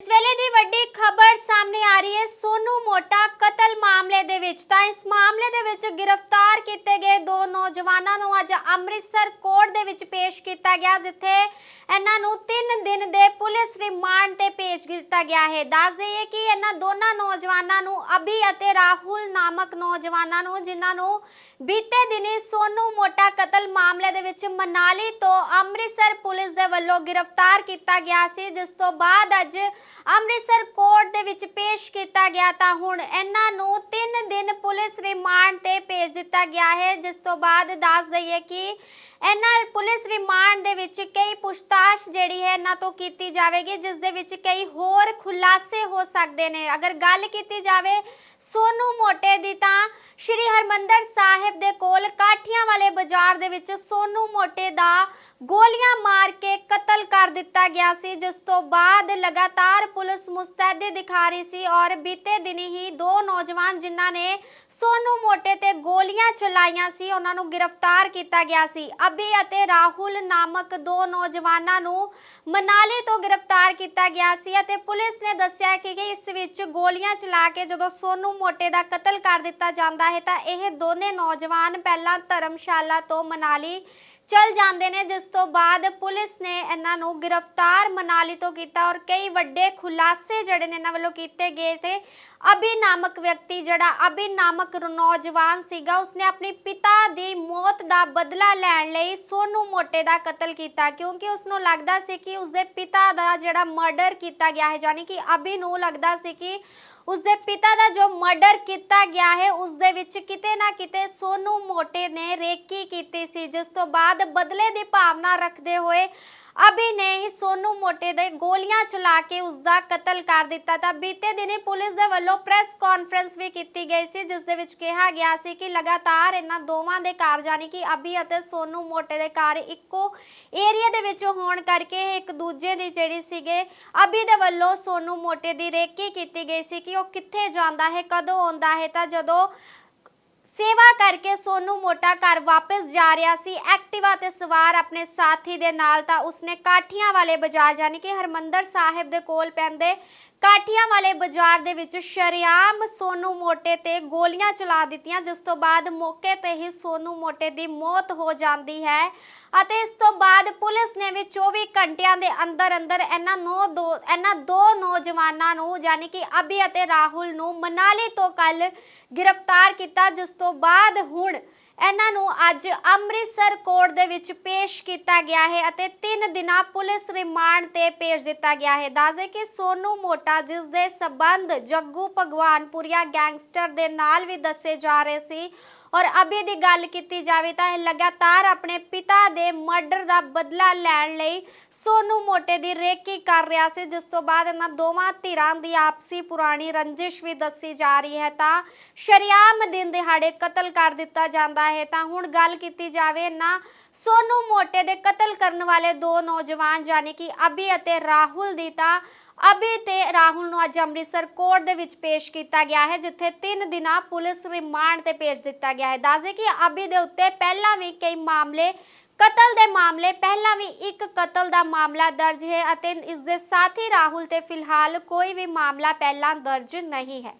ਇਸ ਵੇਲੇ ਦੀ ਵੱਡੀ ਖਬਰ ਸਾਹਮਣੇ ਆ ਰਹੀ ਹੈ। ਸੋਨੂ ਮੋਟਾ ਕਤਲ ਮਾਮਲੇ ਦੇ ਵਿੱਚ। ਤਾਂ ਇਸ ਮਾਮਲੇ ਦੇ ਵਿੱਚ ਗ੍ਰਿਫਤਾਰ ਕੀਤੇ ਗਏ ਦੋ ਨੌਜਵਾਨਾਂ ਨੂੰ ਅੱਜ ਅੰਮ੍ਰਿਤਸਰ ਕੋਰਟ ਦੇ ਵਿੱਚ ਪੇਸ਼ ਕੀਤਾ ਗਿਆ, ਜਿੱਥੇ ਇਹਨਾਂ ਨੂੰ 3 ਦਿਨ ਦੇ ਪੁਲਿਸ ਰਿਮਾਂਡ ਤੇ ਭੇਜ ਦਿੱਤਾ ਗਿਆ ਹੈ। ਦੱਸ ਦਈਏ ਕਿ ਇਹਨਾਂ ਦੋਨਾਂ ਨੌਜਵਾਨਾਂ ਨੂੰ ਅਭੀ ਅਤੇ ਰਾਹੁਲ ਨਾਮਕ ਨੌਜਵਾਨਾਂ ਨੂੰ, ਜਿਨ੍ਹਾਂ ਨੂੰ ਬੀਤੇ ਦਿਨੀ ਸੋਨੂ ਮੋਟਾ ਕਤਲ ਮਾਮਲੇ ਦੇ ਵਿੱਚ ਮਨਾਲੀ ਤੋਂ ਅੰਮ੍ਰਿਤਸਰ ਪੁਲਿਸ ਦੇ ਵੱਲੋਂ ਗ੍ਰਿਫਤਾਰ ਕੀਤਾ ਗਿਆ ਸੀ, ਜਿਸ ਤੋਂ ਬਾਅਦ ਅੱਜ ਅੰਮ੍ਰਿਤਸਰ ਕੋਰਟ ਦੇ ਵਿੱਚ ਪੇਸ਼ ਕੀਤਾ ਗਿਆ ਤਾਂ ਹੁਣ ਇਹਨਾਂ ਨੂੰ 3 ਦਿਨ ਪੁਲਿਸ ਰਿਮਾਂਡ ਤੇ ਭੇਜ ਦਿੱਤਾ ਗਿਆ ਹੈ, ਜਿਸ ਤੋਂ ਬਾਅਦ ਦੱਸ ਦਈਏ ਕਿ ਇਹਨਾਂ ਪੁਲਿਸ ਰਿਮਾਂਡ ਦੇ ਵਿੱਚ ਕਈ ਪੁੱਛਤਾਛ ਜਿਹੜੀ ਹੈ ਇਹਨਾਂ ਤੋਂ ਕੀਤੀ ਜਾਵੇਗੀ, ਜਿਸ ਦੇ ਵਿੱਚ ਕਈ ਹੋਰ ਖੁਲਾਸੇ ਹੋ ਸਕਦੇ ਨੇ। ਅਗਰ ਗੱਲ ਕੀਤੀ ਜਾਵੇ ਸੋਨੂ ਮੋਟੇ ਦੀ ਤਾਂ ਸ਼੍ਰੀ ਹਰਮੰਦਰ ਸਾਹਿਬ ਦੇ ਕੋਲ ਕਾਠੀਆਂ ਵਾਲੇ ਬਾਜ਼ਾਰ ਦੇ ਵਿੱਚ ਸੋਨੂ ਮੋਟੇ ਦਾ ਗੋਲੀਆਂ ਮਾਰ ਕੇ ਕਤਲ ਕਰ ਦਿੱਤਾ ਗਿਆ ਸੀ, ਜਿਸ ਤੋਂ ਬਾਅਦ ਲਗਾਤਾਰ ਪੁਲਿਸ ਮੁਸਤੈਦੀ ਦਿਖਾ ਰਹੀ ਸੀ ਔਰ ਬੀਤੇ ਦਿਨੀ ਹੀ ਦੋ ਨੌਜਵਾਨ ਜਿਨ੍ਹਾਂ ਨੇ ਸੋਨੂ ਮੋਟੇ ਤੇ ਗੋਲੀਆਂ ਚਲਾਈਆਂ ਸੀ, ਉਹਨਾਂ ਨੂੰ ਗ੍ਰਿਫਤਾਰ ਕੀਤਾ ਗਿਆ ਸੀ। ਅਭੀ ਅਤੇ ਰਾਹੁਲ ਨਾਮਕ ਦੋ ਨੌਜਵਾਨਾਂ ਨੂੰ ਮਨਾਲੀ ਤੋਂ ਗ੍ਰਿਫਤਾਰ ਕੀਤਾ ਗਿਆ ਸੀ ਅਤੇ ਪੁਲਿਸ ਨੇ ਦੱਸਿਆ ਕਿ ਕਿ ਇਸ ਵਿੱਚ ਗੋਲੀਆਂ ਚਲਾ ਕੇ ਜਦੋਂ ਸੋਨੂ ਮੋਟੇ ਦਾ ਕਤਲ ਕਰ ਦਿੱਤਾ ਜਾਂਦਾ ਹੈ, ਤਾਂ ਇਹ ਦੋਨੇ ਨੌਜਵਾਨ ਪਹਿਲਾਂ ਧਰਮਸ਼ਾਲਾ ਤੋਂ ਮਨਾਲੀ ਚਲ ਜਾਂਦੇ ਨੇ। ਜਿਸ ਤੋਂ ਬਾਅਦ ਪੁਲਿਸ ਨੇ ਇਹਨਾਂ ਨੂੰ ਗ੍ਰਿਫਤਾਰ ਮਨਾਲੀ ਤੋਂ ਕੀਤਾ ਔਰ ਕਈ ਵੱਡੇ ਖੁਲਾਸੇ ਜਿਹੜੇ ਨੇ ਇਹਨਾਂ ਵੱਲੋਂ ਕੀਤੇ ਗਏ ਤੇ ਅਭੀ ਨਾਮਕ ਵਿਅਕਤੀ ਜਿਹੜਾ ਅਭੀ ਨਾਮਕ ਨੌਜਵਾਨ ਸੀਗਾ, ਉਸਨੇ ਆਪਣੇ ਪਿਤਾ ਦੀ ਮੌਤ ਦਾ ਬਦਲਾ ਲੈਣ ਲਈ ਸੋਨੂ ਮੋਟੇ ਦਾ ਕਤਲ ਕੀਤਾ। ਕਿਉਂਕਿ ਉਸ ਨੂੰ ਲੱਗਦਾ ਸੀ ਕਿ ਉਸਦੇ ਪਿਤਾ ਦਾ ਜਿਹੜਾ ਮਰਡਰ ਕੀਤਾ ਗਿਆ ਹੈ, ਯਾਨੀ ਕਿ ਅਭੀ ਨੂੰ ਲੱਗਦਾ ਸੀ ਕਿ ਉਸਦੇ ਪਿਤਾ ਦਾ ਜੋ ਮਰਡਰ ਕੀਤਾ ਗਿਆ ਹੈ ਉਸ ਦੇ ਵਿੱਚ ਕਿਤੇ ਨਾ ਕਿਤੇ ਸੋਨੂ ਮੋਟੇ ਨੇ ਰੇਕੀ ਕੀਤੀ ਸੀ, ਜਿਸ ਤੋਂ ਬਾਅਦ ਬਦਲੇ ਦੀ ਭਾਵਨਾ ਰੱਖਦੇ ਹੋਏ ਅਭੀ ਨੇ ਹੀ ਸੋਨੂ ਮੋਟੇ ਦੇ ਗੋਲੀਆਂ ਚਲਾ ਕੇ ਉਸ ਦਾ ਕਤਲ ਕਰ ਦਿੱਤਾ ਤਾਂ ਬੀਤੇ ਦਿਨੀ ਪੁਲਿਸ ਦੇ ਵੱਲੋਂ ਪ੍ਰੈਸ ਕਾਨਫਰੰਸ ਵੀ ਕੀਤੀ ਗਈ ਸੀ, ਜਿਸ ਦੇ ਵਿੱਚ ਕਿਹਾ ਗਿਆ ਸੀ ਕਿ ਲਗਾਤਾਰ ਇਹਨਾਂ ਦੋਵਾਂ ਦੇ ਘਰ ਜਾਨੀ ਕਿ ਅਭੀ ਅਤੇ ਸੋਨੂ ਮੋਟੇ ਦੇ ਘਰ ਇੱਕੋ ਏਰੀਆ ਦੇ ਵਿੱਚ ਹੋਣ ਕਰਕੇ ਇੱਕ ਦੂਜੇ ਦੀ ਜਿਹੜੀ ਸੀਗੇ, ਅਭੀ ਦੇ ਵੱਲੋਂ ਸੋਨੂ ਮੋਟੇ ਦੀ ਰੇਕੀ ਕੀਤੀ ਗਈ ਸੀ ਕਿ ਉਹ ਕਿੱਥੇ ਜਾਂਦਾ ਹੈ, ਕਦੋਂ ਆਉਂਦਾ ਹੈ, ਤਾਂ ਜਦੋਂ ਸੇਵਾ ਕਰਕੇ ਸੋਨੂ ਮੋਟਾ ਘਰ ਵਾਪਸ ਜਾ ਰਿਹਾ ਸੀ। ਐਕਟਿਵਾ ਤੇ ਸਵਾਰ ਆਪਣੇ ਸਾਥੀ ਦੇ ਨਾਲ ਤਾਂ ਉਸਨੇ ਕਾਠੀਆਂ ਵਾਲੇ ਬਾਜ਼ਾਰ, ਯਾਨੀ ਕਿ ਹਰਮੰਦਰ ਸਾਹਿਬ ਦੇ ਕੋਲ ਪੈਂਦੇ ਕਾਠੀਆਂ ਵਾਲੇ ਬਾਜ਼ਾਰ ਦੇ ਵਿੱਚ ਸ਼ਰਿਆਮ ਸੋਨੂ ਮੋਟੇ ਤੇ ਗੋਲੀਆਂ ਚਲਾ ਦਿੱਤੀਆਂ, ਜਿਸ ਤੋਂ ਬਾਅਦ ਮੌਕੇ ਤੇ ਹੀ ਸੋਨੂ ਮੋਟੇ ਦੀ ਮੌਤ ਹੋ ਜਾਂਦੀ ਹੈ ਅਤੇ ਇਸ ਤੋਂ ਬਾਅਦ ਪੁਲਿਸ ਨੇ ਵੀ 24 ਘੰਟਿਆਂ ਦੇ ਅੰਦਰ ਅੰਦਰ ਇਹਨਾਂ ਨੌ ਦੋ, ਇਹਨਾਂ ਦੋ ਨੌਜਵਾਨਾਂ ਨੂੰ, ਯਾਨੀ ਕਿ ਅਭੀ ਅਤੇ ਰਾਹੁਲ ਨੂੰ ਮਨਾਲੀ ਤੋਂ ਕੱਲ ਗ੍ਰਿਫਤਾਰ ਕੀਤਾ ਜਿਸ ਤੋਂ ਬਾਅਦ ਹੁਣ ਇਹਨਾਂ ਨੂੰ ਅੱਜ ਅੰਮ੍ਰਿਤਸਰ ਕੋਰਟ ਦੇ ਵਿੱਚ ਪੇਸ਼ ਕੀਤਾ ਗਿਆ ਹੈ ਅਤੇ 3 ਦਿਨਾਂ ਪੁਲਿਸ ਰਿਮਾਂਡ ਤੇ ਭੇਜ ਦਿੱਤਾ ਗਿਆ ਹੈ। ਦੱਸਦੇ ਕਿ ਸੋਨੂ ਮੋਟਾ ਜਿਸ ਦੇ ਸਬੰਧ ਜੱਗੂ ਭਗਵਾਨਪੁਰੀਆ ਗੈਂਗਸਟਰ ਦੇ ਨਾਲ ਵੀ ਦੱਸੇ ਜਾ ਰਹੇ ਸੀ ਔਰ ਅਭੀ ਦੀ ਗੱਲ ਕੀਤੀ ਜਾਵੇ ਤਾਂ ਇਹ ਲਗਾਤਾਰ ਆਪਣੇ ਪਿਤਾ ਦੇ ਮਰਡਰ ਦਾ ਬਦਲਾ ਲੈਣ ਲਈ ਸੋਨੂ ਮੋਟੇ ਦੀ ਰੇਕੀ ਕਰ ਰਿਹਾ ਸੀ, ਜਿਸ ਤੋਂ ਬਾਅਦ ਇਹਨਾਂ ਦੋਵਾਂ ਧਿਰਾਂ ਦੀ ਆਪਸੀ ਪੁਰਾਣੀ ਰੰਜਿਸ਼ ਵੀ ਦੱਸੀ ਜਾ ਰਹੀ ਹੈ। ਤਾਂ ਸ਼ਰਿਆਮ ਦਿਨ ਦਿਹਾੜੇ ਕਤਲ ਕਰ ਦਿੱਤਾ ਜਾਂਦਾ ਹੈ, ਤਾਂ ਹੁਣ ਗੱਲ ਕੀਤੀ ਜਾਵੇ ਨਾ ਸੋਨੂ ਮੋਟੇ ਦੇ ਕਤਲ ਕਰਨ ਵਾਲੇ ਦੋ ਨੌਜਵਾਨ ਯਾਨੀ ਕਿ ਅਭੀ ਅਤੇ ਰਾਹੁਲ ਦੀ, ਤਾਂ ਅਭੀ ਤੇ ਰਾਹੁਲ ਨੂੰ ਅੱਜ ਅੰਮ੍ਰਿਤਸਰ ਕੋਰਟ ਦੇ ਵਿੱਚ ਪੇਸ਼ ਕੀਤਾ ਗਿਆ ਹੈ, ਜਿੱਥੇ 3 ਦਿਨਾਂ ਪੁਲਿਸ ਰਿਮਾਂਡ ਤੇ ਭੇਜ ਦਿੱਤਾ ਗਿਆ ਹੈ। ਦੱਸਦੇ ਕਿ ਅਭੀ ਦੇ ਉੱਤੇ ਪਹਿਲਾਂ ਵੀ ਕਈ ਮਾਮਲੇ, ਕਤਲ ਦੇ ਮਾਮਲੇ, ਪਹਿਲਾਂ ਵੀ ਇੱਕ ਕਤਲ ਦਾ ਮਾਮਲਾ ਦਰਜ ਹੈ ਅਤੇ ਇਸ ਦੇ ਸਾਥੀ ਰਾਹੁਲ ਤੇ ਫਿਲਹਾਲ ਕੋਈ ਵੀ ਮਾਮਲਾ ਪਹਿਲਾਂ ਦਰਜ ਨਹੀਂ ਹੈ।